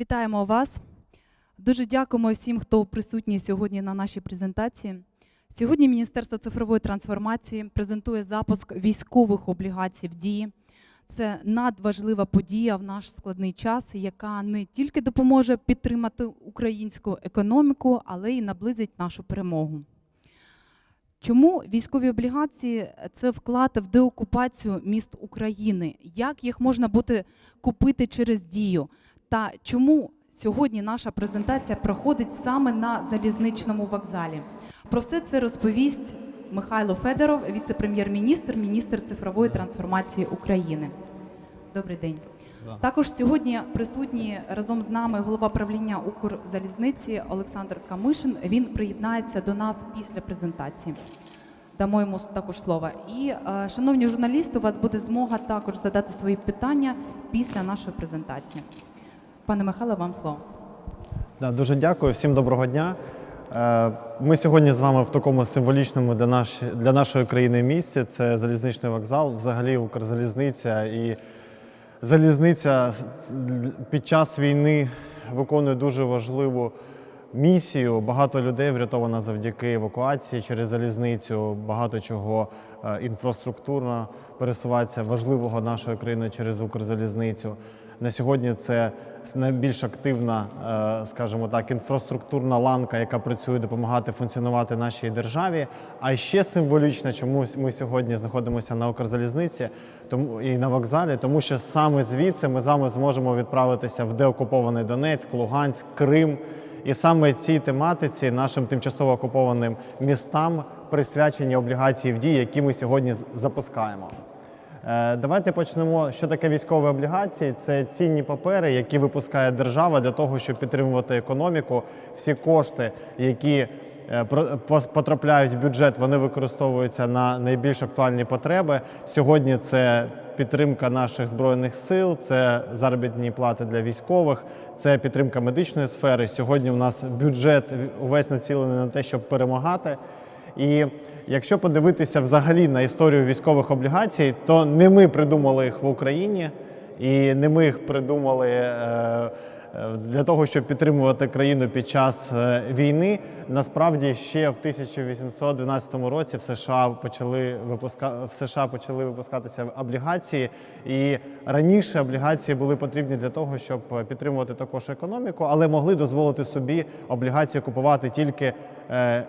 Вітаємо вас. Дуже дякуємо всім, хто присутній сьогодні на нашій презентації. Сьогодні Міністерство цифрової трансформації презентує запуск військових облігацій в дії. Це надважлива подія в наш складний час, яка не тільки допоможе підтримати українську економіку, але й наблизить нашу перемогу. Чому військові облігації це вклад в деокупацію міст України? Як їх можна буде купити через дію? Та чому сьогодні наша презентація проходить саме на залізничному вокзалі? Про все це розповість Михайло Федоров, віце-прем'єр-міністр, міністр цифрової трансформації України. Добрий день. Також сьогодні присутній разом з нами голова правління Укрзалізниці Олександр Камишин. Він приєднається до нас після презентації. Дамо йому також слово. І, е, шановні журналісти, у вас буде змога також задати свої питання після нашої презентації. Пане Михайло, вам слово. Да, дуже дякую, всім доброго дня. Е, Ми сьогодні з вами в такому символічному для, наш, для нашої країни місці. Це залізничний вокзал, взагалі Укрзалізниця. І залізниця під час війни виконує дуже важливу місію. Багато людей врятовано завдяки евакуації через залізницю. Багато чого е, інфраструктурно пересувається важливого нашої країни через Укрзалізницю. На сьогодні це найбільш активна, е, скажімо так, інфраструктурна ланка, яка працює допомагати функціонувати нашій державі. А ще символічно, чому ми сьогодні знаходимося на Укрзалізниці тому і на вокзалі, тому що саме звідси ми з вами зможемо відправитися в деокупований Донецьк, Луганськ, Крим. І саме цій тематиці, нашим тимчасово окупованим містам, присвячені облігації в дії, які ми сьогодні запускаємо. Е, Давайте почнемо. Що таке військові облігації? Це цінні папери, які випускає держава для того, щоб підтримувати економіку. Всі кошти, які е, потрапляють в бюджет, вони використовуються на найбільш актуальні потреби. Сьогодні це підтримка наших збройних сил, це заробітні плати для військових, це підтримка медичної сфери. Сьогодні у нас бюджет увесь націлений на те, щоб перемагати. І якщо подивитися взагалі на історію військових облігацій, то не ми придумали їх в Україні, і не ми їх придумали е, для того, щоб підтримувати країну під час е, війни. Насправді ще в 1812 році в США почали випуска... в США почали випускатися облігації, і раніше облігації були потрібні для того, щоб підтримувати також економіку, але могли дозволити собі облігації купувати тільки е,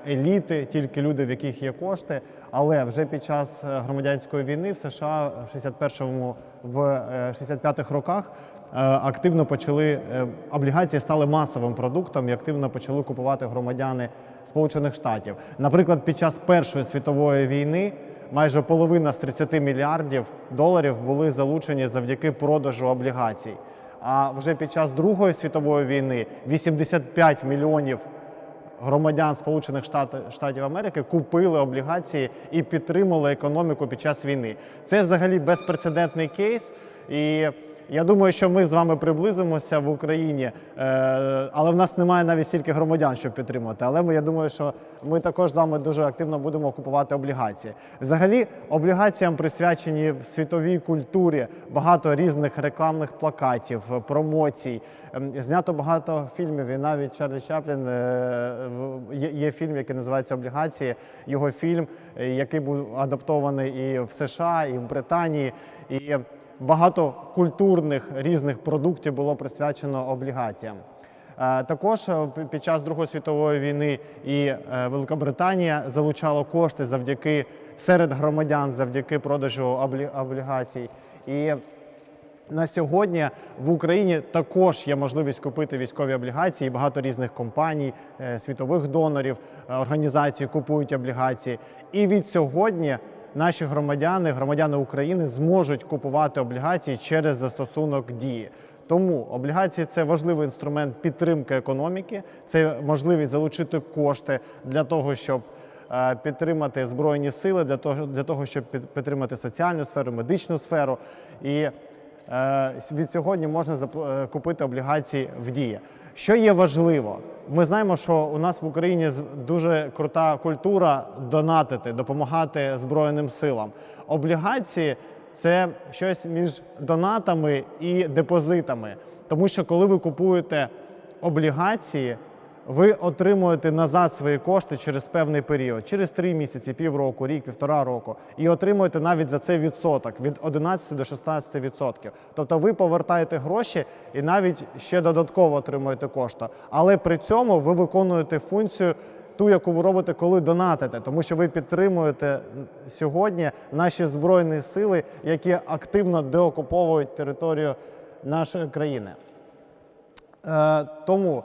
еліти, тільки люди, в яких є кошти. Але вже під час е, громадянської війни в США в 61-му, в е, 65-х роках е, активно почали е, облігації стали масовим продуктом і активно почали купувати громадяни Сполучених Штатів. Наприклад, під час Першої світової війни майже половина з 30 мільярдів доларів були залучені завдяки продажу облігацій. А вже під час Другої світової війни 85 мільйонів громадян Сполучених Штатів, Америки купили облігації і підтримали економіку під час війни. Це взагалі безпрецедентний кейс. І я думаю, що ми з вами приблизимося в Україні, е, але в нас немає навіть стільки громадян, щоб підтримати. Але ми, я думаю, що ми також з вами дуже активно будемо купувати облігації. Взагалі, облігаціям присвячені в світовій культурі багато різних рекламних плакатів, промоцій. Ем, Знято багато фільмів, і навіть Чарлі Чаплін е, є фільм, який називається Облігації. Його фільм, е, який був адаптований і в США, і в Британії. І багато культурних різних продуктів було присвячено облігаціям. Е, Також е, під час Другої світової війни і е, Великобританія залучала кошти завдяки серед громадян, завдяки продажу облігацій. І на сьогодні в Україні також є можливість купити військові облігації. Багато різних компаній, світових донорів, організацій купують облігації. І від сьогодні наші громадяни, громадяни України зможуть купувати облігації через застосунок дії. Тому облігації це важливий інструмент підтримки економіки, це можливість залучити кошти для того, щоб е, підтримати збройні сили, для того, для того, щоб підтримати соціальну сферу, медичну сферу. І Е, від сьогодні можна е, купити облігації в дії. Що є важливо? Ми знаємо, що у нас в Україні дуже крута культура донатити, допомагати Збройним силам. Облігації це щось між донатами і депозитами. Тому що коли ви купуєте облігації, ви отримуєте назад свої кошти через певний період, через 3 місяці, півроку, рік, півтора року, і отримуєте навіть за це відсоток від 11 до 16 відсотків. Тобто ви повертаєте гроші і навіть ще додатково отримуєте кошти. Але при цьому ви виконуєте функцію. Ту, яку ви робите, коли донатите, тому що ви підтримуєте сьогодні наші збройні сили, які активно деокуповують територію нашої країни. Е, Тому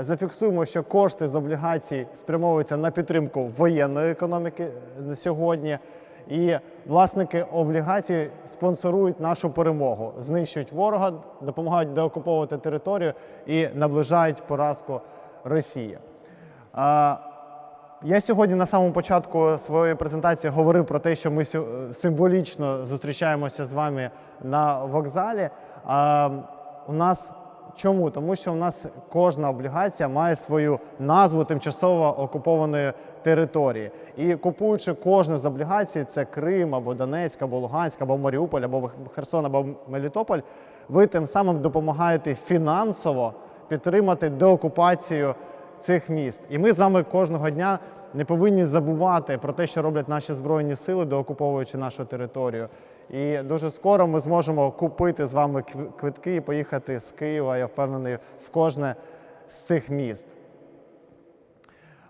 зафіксуємо, що кошти з облігацій спрямовуються на підтримку воєнної економіки на сьогодні. І власники облігацій спонсорують нашу перемогу, знищують ворога, допомагають деокуповувати територію і наближають поразку Росії. Е, Я сьогодні на самому початку своєї презентації говорив про те, що ми символічно зустрічаємося з вами на вокзалі. У нас чому? Тому що у нас кожна облігація має свою назву тимчасово окупованої території. І купуючи кожну з облігацій, це Крим або Донецьк, або Луганськ, або Маріуполь, або Херсон, або Мелітополь, ви тим самим допомагаєте фінансово підтримати деокупацію цих міст. І ми з вами кожного дня не повинні забувати про те, що роблять наші збройні сили, доокуповуючи нашу територію. І дуже скоро ми зможемо купити з вами квитки і поїхати з Києва, я впевнений, в кожне з цих міст.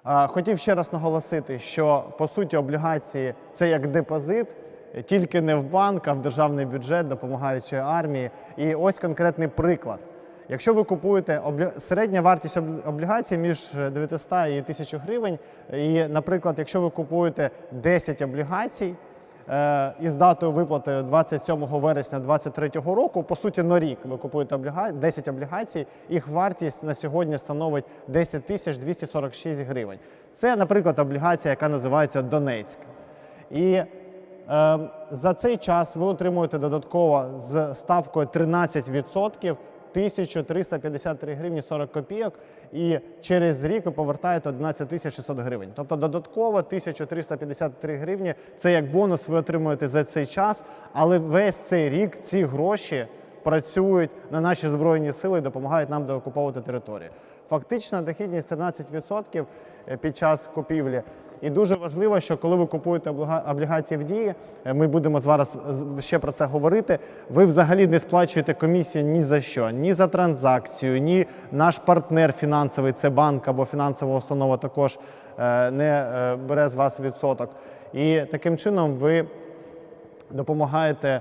Хотів ще раз наголосити, що по суті облігації це як депозит, тільки не в банк, а в державний бюджет, допомагаючи армії. І ось конкретний приклад. Якщо ви купуєте середня вартість облігацій між 900 і 1000 гривень, і, наприклад, якщо ви купуєте 10 облігацій із датою виплати 27 вересня 2023 року, по суті, на рік ви купуєте обліга... 10 облігацій, їх вартість на сьогодні становить 10 тисяч 246 гривень. Це, наприклад, облігація, яка називається Донецьк. І е, за цей час ви отримуєте додатково з ставкою 13% 1353 гривні 40 копійок, і через рік ви повертаєте 11 тисяч 600 гривень. Тобто додатково 1353 гривні це як бонус ви отримуєте за цей час, але весь цей рік ці гроші працюють на наші збройні сили і допомагають нам деокуповувати територію. Фактична дохідність 13% під час купівлі. І дуже важливо, що коли ви купуєте облігації в дії, е, ми будемо зараз ще про це говорити. Ви взагалі не сплачуєте комісію ні за що, ні за транзакцію, ні наш партнер фінансовий, це банк або фінансова установа, також е, не е, бере з вас відсоток. І таким чином ви допомагаєте е,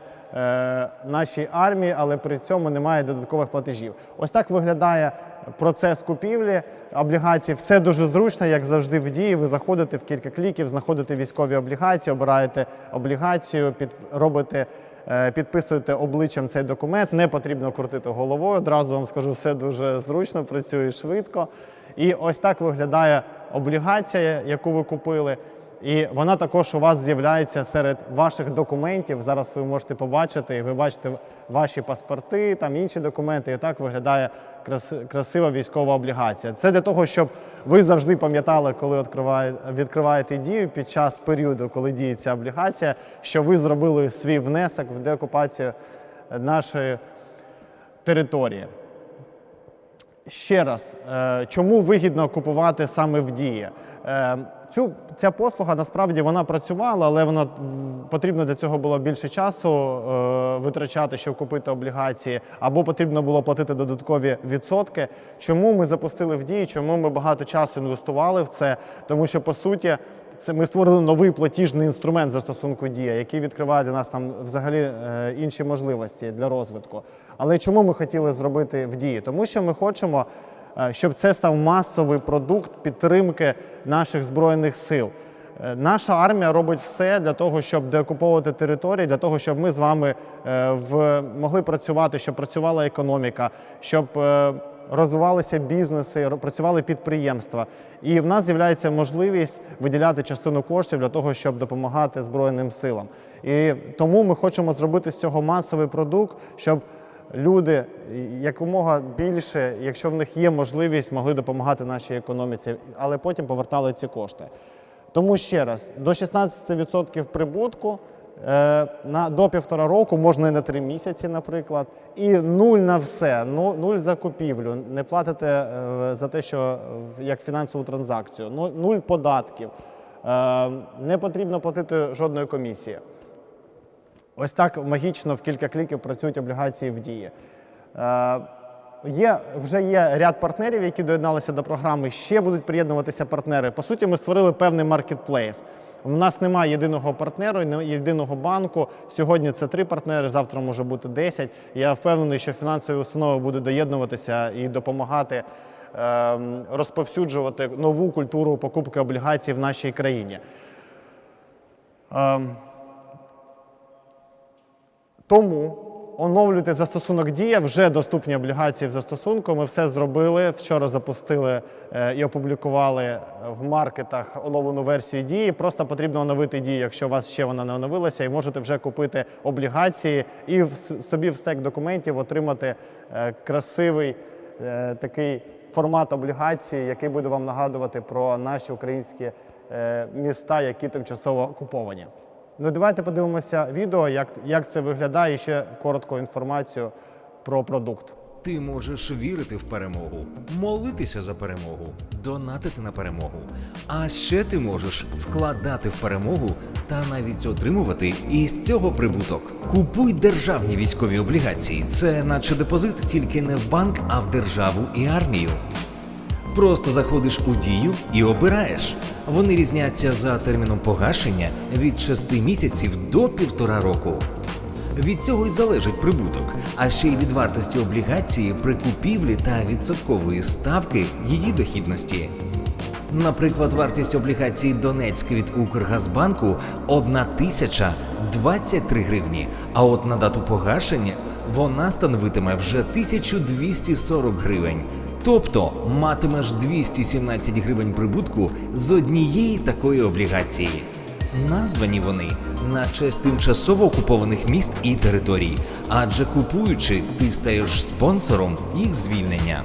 нашій армії, але при цьому немає додаткових платежів. Ось так виглядає процес купівлі облігацій. Все дуже зручно, як завжди в дії. Ви заходите в кілька кліків, знаходите військові облігації, обираєте облігацію, під, робите. е, Підписуєте обличчям цей документ, не потрібно крутити головою. Одразу вам скажу, все дуже зручно, працює швидко. І ось так виглядає облігація, яку ви купили. І вона також у вас з'являється серед ваших документів. Зараз ви можете побачити, ви бачите ваші паспорти, там інші документи. І так виглядає красива військова облігація. Це для того, щоб ви завжди пам'ятали, коли відкриваєте дію під час періоду, коли діє ця облігація, що ви зробили свій внесок в деокупацію нашої території. Ще раз, е, чому вигідно купувати саме в дії? Цю, ця послуга насправді вона працювала, але вона потрібно для цього було більше часу е, витрачати, щоб купити облігації, або потрібно було платити додаткові відсотки. Чому ми запустили в дії? Чому ми багато часу інвестували в це? Тому що по суті. Це ми створили новий платіжний інструмент застосунку Дія, який відкриває для нас там взагалі е, інші можливості для розвитку. Але чому ми хотіли зробити в дії? Тому що ми хочемо, щоб це став масовий продукт підтримки наших збройних сил. Е, Наша армія робить все для того, щоб деокуповувати території, для того, щоб ми з вами е, в, могли працювати, щоб працювала економіка, щоб е, розвивалися бізнеси, працювали підприємства. І в нас з'являється можливість виділяти частину коштів для того, щоб допомагати Збройним силам. І тому ми хочемо зробити з цього масовий продукт, щоб люди якомога більше, якщо в них є можливість, могли допомагати нашій економіці, але потім повертали ці кошти. Тому ще раз, до 16% прибутку е, на, до півтора року, можна і на три місяці, наприклад, і нуль на все, ну, нуль за купівлю. Не платите е, за те, що як фінансову транзакцію, ну, нуль податків. Е, не потрібно платити жодної комісії. Ось так магічно в кілька кліків працюють облігації в дії. Е, Є, вже є ряд партнерів, які доєдналися до програми. Ще будуть приєднуватися партнери. По суті, ми створили певний маркетплейс. У нас немає єдиного партнеру, єдиного банку. Сьогодні це три партнери, завтра може бути 10. Я впевнений, що фінансові установи будуть доєднуватися і допомагати ем, розповсюджувати нову культуру покупки облігацій в нашій країні. Ем, тому оновлюйте застосунок Дія, вже доступні облігації в застосунку. Ми все зробили. Вчора запустили е, і опублікували в маркетах оновлену версію дії. Просто потрібно оновити дію, якщо у вас ще вона не оновилася, і можете вже купити облігації і в собі в стек документів отримати е, красивий е, такий формат облігації, який буде вам нагадувати про наші українські е, міста, які тимчасово окуповані. Ну, давайте подивимося відео, як, як це виглядає, і ще коротку інформацію про продукт. Ти можеш вірити в перемогу, молитися за перемогу, донатити на перемогу. А ще ти можеш вкладати в перемогу та навіть отримувати із цього прибуток. Купуй державні військові облігації. Це наче депозит, тільки не в банк, а в державу і армію. Просто заходиш у дію і обираєш. Вони різняться за терміном погашення від 6 місяців до півтора року. Від цього й залежить прибуток, а ще й від вартості облігації при купівлі та відсоткової ставки її дохідності. Наприклад, вартість облігації Донецьк від Укргазбанку 1023 гривні, а от на дату погашення вона становитиме вже 1240 гривень. Тобто матимеш 217 гривень прибутку з однієї такої облігації. Названі вони на честь тимчасово окупованих міст і територій, адже купуючи, ти стаєш спонсором їх звільнення.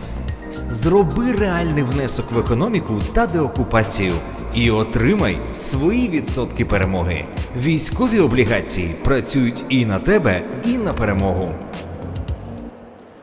Зроби реальний внесок в економіку та деокупацію і отримай свої відсотки перемоги. Військові облігації працюють і на тебе, і на перемогу.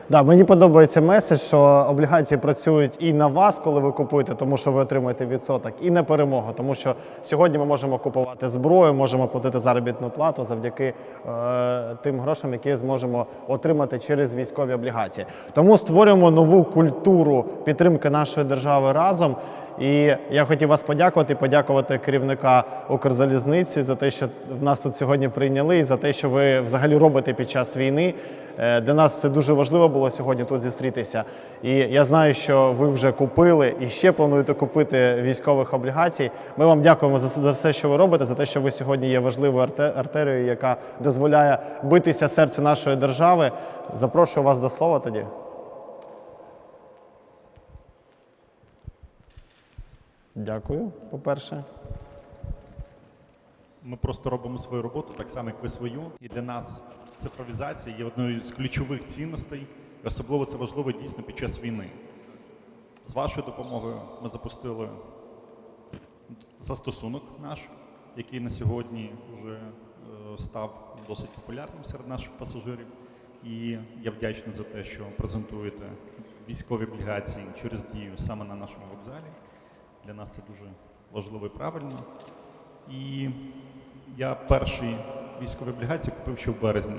Да, мені подобається меседж, що облігації працюють і на вас, коли ви купуєте, тому що ви отримуєте відсоток, і на перемогу, тому що сьогодні ми можемо купувати зброю, можемо платити заробітну плату завдяки е, тим грошам, які зможемо отримати через військові облігації. Тому створюємо нову культуру підтримки нашої держави разом. І я хотів вас подякувати, подякувати керівника Укрзалізниці за те, що в нас тут сьогодні прийняли, і за те, що ви взагалі робите під час війни. Е, Для нас це дуже важливо було сьогодні тут зустрітися. І я знаю, що ви вже купили і ще плануєте купити військових облігацій. Ми вам дякуємо за, за все, що ви робите, за те, що ви сьогодні є важливою арте- артерією, яка дозволяє битися серцю нашої держави. Запрошую вас до слова тоді. Дякую, по-перше. Ми просто робимо свою роботу так само, як ви свою. І для нас цифровізація є одною з ключових цінностей. І особливо це важливо дійсно під час війни. З вашою допомогою ми запустили застосунок наш, який на сьогодні вже е, став досить популярним серед наших пасажирів. І я вдячний за те, що презентуєте військові облігації через дію саме на нашому вокзалі. Для нас це дуже важливо і правильно. І я перші військові облігації купив ще в березні.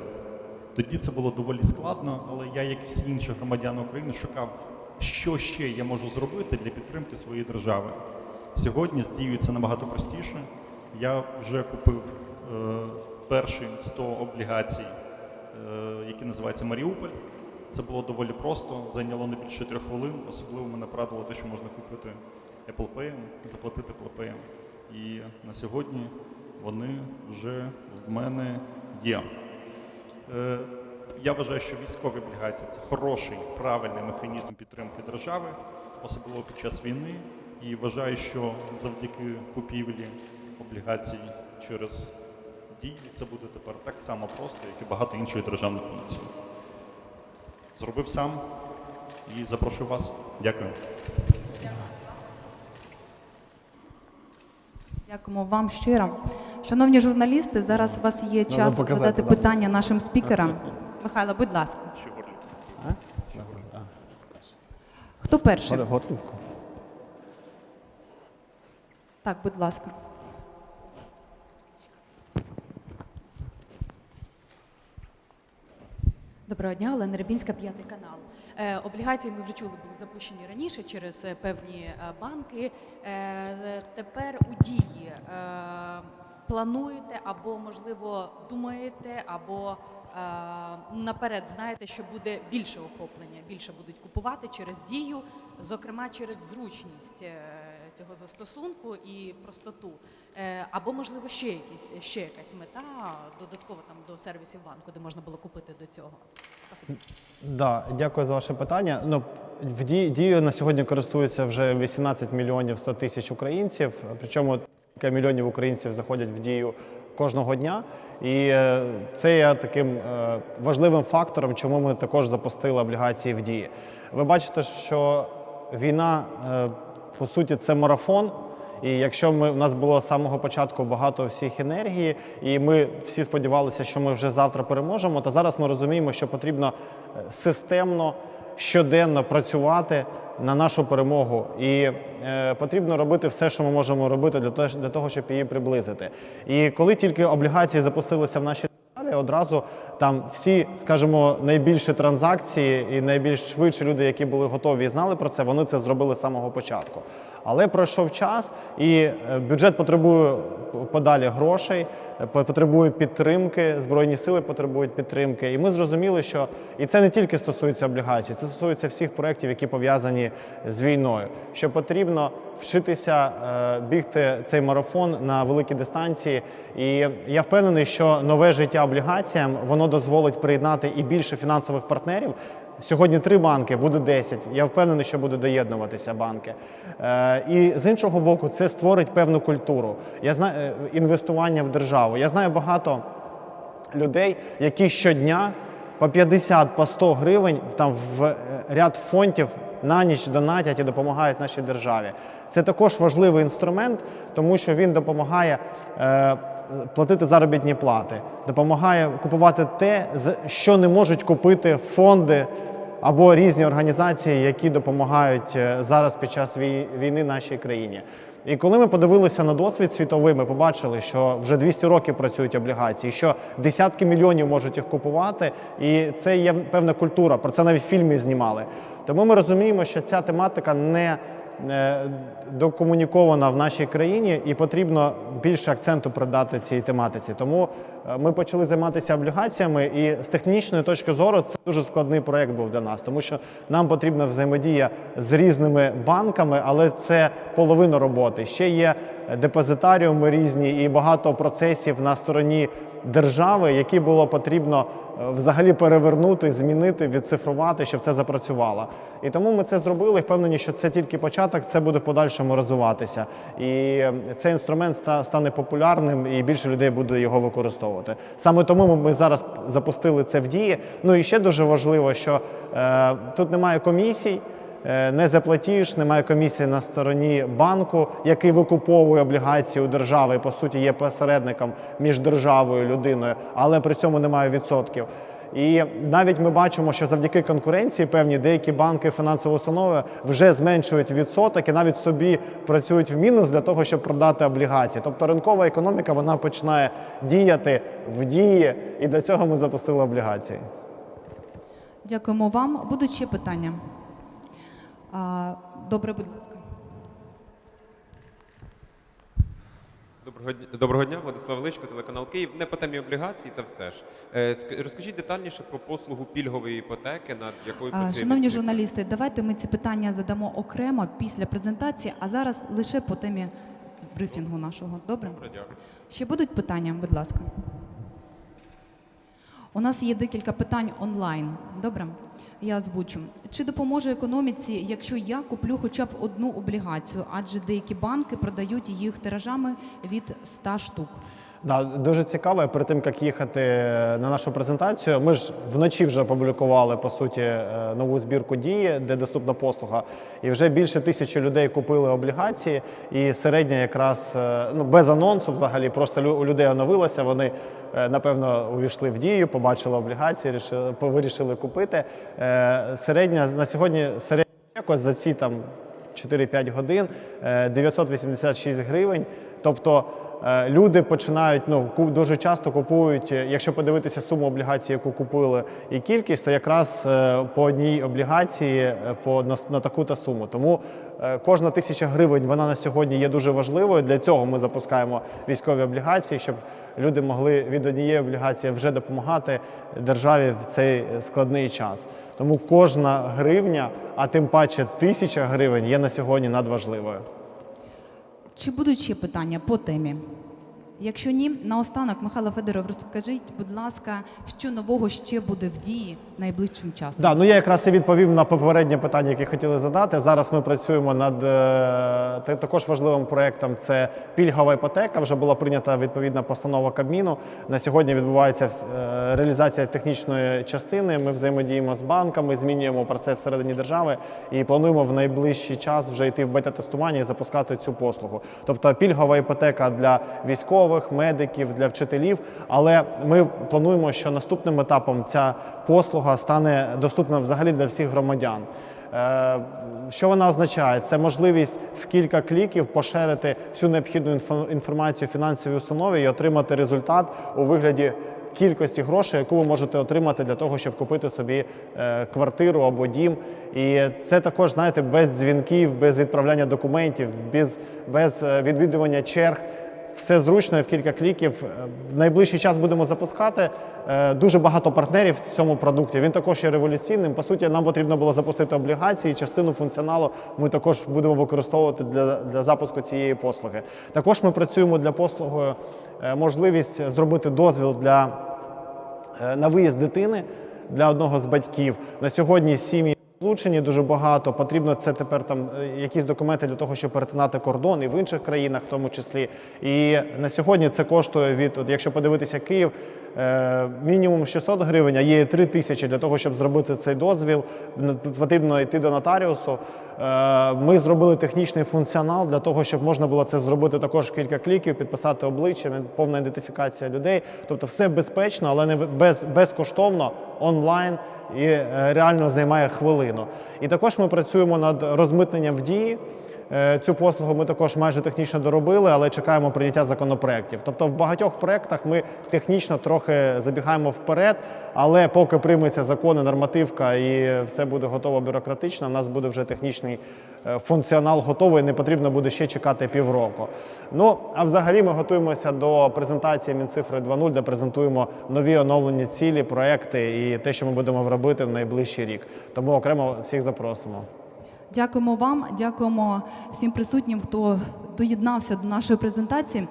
Тоді це було доволі складно, але я, як всі інші громадяни України, шукав, що ще я можу зробити для підтримки своєї держави. Сьогодні з дією це набагато простіше. Я вже купив е, перші 100 облігацій, е, які називаються Маріуполь. Це було доволі просто, зайняло не більше трьох хвилин. Особливо мене порадило те, що можна купити Apple Pay, заплатити Apple Pay. І на сьогодні вони вже в мене є. Е, Я вважаю, що військові облігації це хороший, правильний механізм підтримки держави, особливо під час війни. І вважаю, що завдяки купівлі облігацій через дії це буде тепер так само просто, як і багато інших державних функцій. Зробив сам і запрошую вас. Дякую. Дякуємо вам щиро. Шановні журналісти, зараз у вас є Надо час показати, задати да. питання нашим спікерам. Михайло, будь ласка. Хто перший? Гор- Так, будь ласка. Доброго дня, Олена Рибінська, п'ятий канал. Е, облігації ми вже чули, були запущені раніше через е, певні е, банки. Тепер у дії плануєте або, можливо, думаєте, або е, наперед знаєте, що буде більше охоплення, більше будуть купувати через дію, зокрема через зручність е, цього застосунку і простоту. Е, або, можливо, ще якісь ще якась мета додатково там до сервісів банку, де можна було купити до цього. Да, дякую за ваше питання. Ну, в дією на сьогодні користується вже 18 мільйонів 100 тисяч українців. Причому кілька мільйонів українців заходять в дію кожного дня. І е, це є таким е, важливим фактором, чому ми також запустили облігації в дії. Ви бачите, що війна е, по суті це марафон. І якщо ми в нас було з самого початку багато всіх енергії, і ми всі сподівалися, що ми вже завтра переможемо, то зараз ми розуміємо, що потрібно системно, щоденно працювати на нашу перемогу. І е, потрібно робити все, що ми можемо робити для того, для того, щоб її приблизити. І коли тільки облігації запустилися в наші державі, одразу там всі, скажімо, найбільші транзакції і найбільш швидші люди, які були готові і знали про це, вони це зробили з самого початку. Але пройшов час, і е, бюджет потребує подалі грошей, е, потребує підтримки, збройні сили потребують підтримки. І ми зрозуміли, що і це не тільки стосується облігацій, це стосується всіх проєктів, які пов'язані з війною. Що потрібно вчитися е, бігти цей марафон на великі дистанції. І я впевнений, що нове життя облігаціям воно дозволить приєднати і більше фінансових партнерів. Сьогодні три банки, буде 10. Я впевнений, що будуть доєднуватися банки. Е, і з іншого боку, це створить певну культуру. Я знаю е, інвестування в державу. Я знаю багато людей, які щодня по 50, по 100 гривень там в е, ряд фондів на ніч донатять і допомагають нашій державі. Це також важливий інструмент, тому що він допомагає е, платити заробітні плати, допомагає купувати те, що не можуть купити фонди або різні організації, які допомагають е, зараз під час вій- війни нашій країні. І коли ми подивилися на досвід світовий, ми побачили, що вже 200 років працюють облігації, що десятки мільйонів можуть їх купувати, і це є певна культура. Про це навіть в фільмі знімали. Тому ми розуміємо, що ця тематика не е, докомунікована в нашій країні, і потрібно більше акценту придати цій тематиці. Тому ми почали займатися облігаціями, і з технічної точки зору це дуже складний проєкт був для нас, тому що нам потрібна взаємодія з різними банками, але це половина роботи. Ще є депозитаріуми різні і багато процесів на стороні держави, які було потрібно е, взагалі перевернути, змінити, відцифрувати, щоб це запрацювало. І тому ми це зробили. Впевнені, що це тільки початок, це буде в подальшому розвиватися. І е, цей інструмент ста- стане популярним, і більше людей буде його використовувати. Саме тому ми- зараз запустили це в дії. Ну і ще дуже важливо, що е, тут немає комісій. Е, Не заплатіш, немає комісії на стороні банку, який викуповує облігації у держави по суті є посередником між державою і людиною, але при цьому немає відсотків. І навіть ми бачимо, що завдяки конкуренції певні деякі банки, фінансові установи вже зменшують відсоток і навіть собі працюють в мінус для того, щоб продати облігації. Тобто ринкова економіка вона починає діяти в дії, і для цього ми запустили облігації. Дякуємо вам. Будуть ще питання? Добре, будь ласка. Доброго дня, доброго дня, Владислав Личко, телеканал Київ. Не по темі облігацій та все ж. Е, Розкажіть детальніше про послугу пільгової іпотеки, над якою А, Шановні журналісти, давайте ми ці питання задамо окремо після презентації, а зараз лише по темі брифінгу нашого. Добре? Добре, дякую. Ще будуть питання, будь ласка. У нас є декілька питань онлайн. Добре? Я озвучу. Чи допоможе економіці, якщо я куплю хоча б одну облігацію, адже деякі банки продають їх тиражами від 100 штук? Да, дуже цікаво. Перед тим як їхати на нашу презентацію, ми ж вночі вже опублікували по суті е, нову збірку дії, де доступна послуга. І вже більше тисячі людей купили облігації. І середня якраз е, ну без анонсу, взагалі, просто у людей оновилося. Вони е, напевно увійшли в дію, побачили облігації, рішили, вирішили купити. Е, Середня на сьогодні середня якось за ці там 4-5 годин е, 986 гривень. Тобто е, люди починають ну дуже часто купують. е, Якщо подивитися суму облігацій, яку купили, і кількість, то якраз е, по одній облігації е, по на, на таку-то суму. Тому е, кожна тисяча гривень вона на сьогодні є дуже важливою. Для цього ми запускаємо військові облігації, щоб люди могли від однієї облігації вже допомагати державі в цей складний час. Тому кожна гривня, а тим паче тисяча гривень, є на сьогодні надважливою. Чи будуть ще питання по темі? Якщо ні, наостанок, Михайло Федоров, розкажіть, будь ласка, що нового ще буде в дії найближчим часом? Да, ну я якраз і відповів на попереднє питання, яке хотіли задати. Зараз ми працюємо над е, також важливим проєктом. Це пільгова іпотека. Вже була прийнята відповідна постанова Кабміну. На сьогодні відбувається е, реалізація технічної частини. Ми взаємодіємо з банками, змінюємо процес всередині держави і плануємо в найближчий час вже йти в бета-тестування і запускати цю послугу. Тобто пільгова іпотека для військових, медиків, для вчителів. Але ми плануємо, що наступним етапом ця послуга стане доступна взагалі для всіх громадян. Е, Що вона означає? Це можливість в кілька кліків поширити всю необхідну інфо- інформацію фінансовій установі і отримати результат у вигляді кількості грошей, яку ви можете отримати для того, щоб купити собі е, квартиру або дім. І це також, знаєте, без дзвінків, без відправляння документів, без, без е, відвідування черг. Все зручно в кілька кліків. Е, В найближчий час будемо запускати. Е, Дуже багато партнерів в цьому продукті. Він також є революційним. По суті, нам потрібно було запустити облігації. Частину функціоналу ми також будемо використовувати для, для запуску цієї послуги. Також ми працюємо для послуги е, можливість зробити дозвіл для на виїзд дитини для одного з батьків. На сьогодні сім'ї Влучені дуже багато. Потрібно це тепер там е, якісь документи для того, щоб перетинати кордон і в інших країнах, в тому числі. І на сьогодні це коштує від, от якщо подивитися Київ, мінімум 600 гривень, а є 3 тисячі для того, щоб зробити цей дозвіл. Потрібно йти до нотаріусу. Е, Ми зробили технічний функціонал для того, щоб можна було це зробити також кілька кліків, підписати обличчя, повна ідентифікація людей. Тобто все безпечно, але не без, безкоштовно онлайн і е, реально займає хвилину. І також ми працюємо над розмитненням в дії. Е, Цю послугу ми також майже технічно доробили, але чекаємо прийняття законопроєктів. Тобто в багатьох проєктах ми технічно трохи забігаємо вперед, але поки прийметься закони, нормативка і все буде готово бюрократично, у нас буде вже технічний е, функціонал готовий, не потрібно буде ще чекати півроку. Ну, а взагалі ми готуємося до презентації Мінцифри 2.0, де презентуємо нові оновлені цілі, проекти і те, що ми будемо робити в найближчий рік. Тому окремо всіх запросимо. Дякуємо вам, дякуємо всім присутнім, хто доєднався до нашої презентації.